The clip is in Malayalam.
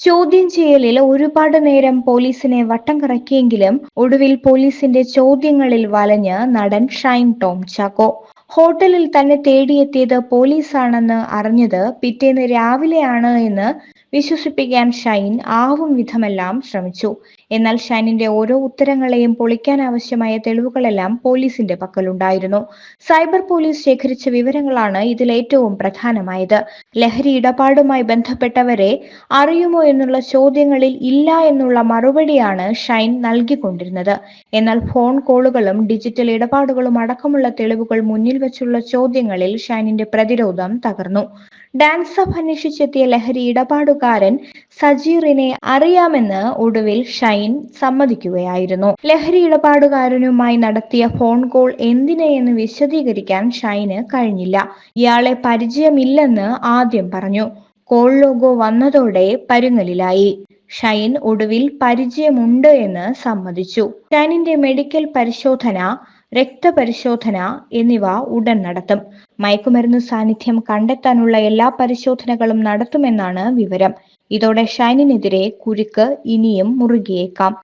ചോദ്യം ചെയ്യലിൽ ഒരുപാട് നേരം പോലീസിനെ വട്ടം കറക്കിയെങ്കിലും ഒടുവിൽ പോലീസിന്റെ ചോദ്യങ്ങളിൽ വലഞ്ഞ് നടൻ ഷൈൻ ടോം ചാക്കോ. ഹോട്ടലിൽ തന്നെ തേടിയെത്തിയത് പോലീസാണെന്ന് അറിഞ്ഞത് പിറ്റേന്ന് രാവിലെയാണ് എന്ന് വിശ്വസിപ്പിക്കാൻ ഷൈൻ ആവും വിധമെല്ലാം ശ്രമിച്ചു. എന്നാൽ ഷൈനിന്റെ ഓരോ ഉത്തരങ്ങളെയും പൊളിക്കാൻ ആവശ്യമായ തെളിവുകളെല്ലാം പോലീസിന്റെ പക്കലുണ്ടായിരുന്നു. സൈബർ പോലീസ് ശേഖരിച്ച വിവരങ്ങളാണ് ഇതിൽ ഏറ്റവും പ്രധാനമായത്. ലഹരി ഇടപാടുമായി ബന്ധപ്പെട്ടവരെ അറിയുമോ എന്നുള്ള ചോദ്യങ്ങളിൽ ഇല്ല എന്നുള്ള മറുപടിയാണ് ഷൈൻ നൽകിക്കൊണ്ടിരുന്നത്. എന്നാൽ ഫോൺ കോളുകളും ഡിജിറ്റൽ ഇടപാടുകളും അടക്കമുള്ള തെളിവുകൾ മുന്നിൽ വെച്ചുള്ള ചോദ്യങ്ങളിൽ ഷൈനിന്റെ പ്രതിരോധം തകർന്നു. ഡാൻസ് ഓഫ് അന്വേഷിച്ചെത്തിയ ലഹരി ഇടപാടുകാരൻ സജീറിനെ അറിയാമെന്ന് ഒടുവിൽ ഷൈൻ സമ്മതിക്കുകയായിരുന്നു. ലഹരി ഇടപാടുകാരനുമായി നടത്തിയ ഫോൺ കോൾ എന്തിനെയെന്ന് വിശദീകരിക്കാൻ ഷൈന് കഴിഞ്ഞില്ല. ഇയാളെ പരിചയമില്ലെന്ന് ആദ്യം പറഞ്ഞു. കോൾ ലോഗോ വന്നതോടെ പരുങ്ങലിലായി. ഷൈൻ ഒടുവിൽ പരിചയമുണ്ട് എന്ന് സമ്മതിച്ചു. ഷൈനിന്റെ മെഡിക്കൽ പരിശോധന രക്തപരിശോധന എന്നിവ ഉടൻ നടത്തും. മയക്കുമരുന്ന് സാന്നിധ്യം കണ്ടെത്താനുള്ള എല്ലാ പരിശോധനകളും നടത്തുമെന്നാണ് വിവരം. ഇതോടെ ഷൈനിനെതിരെ കുരുക്ക് ഇനിയും മുറുകിയേക്കാം.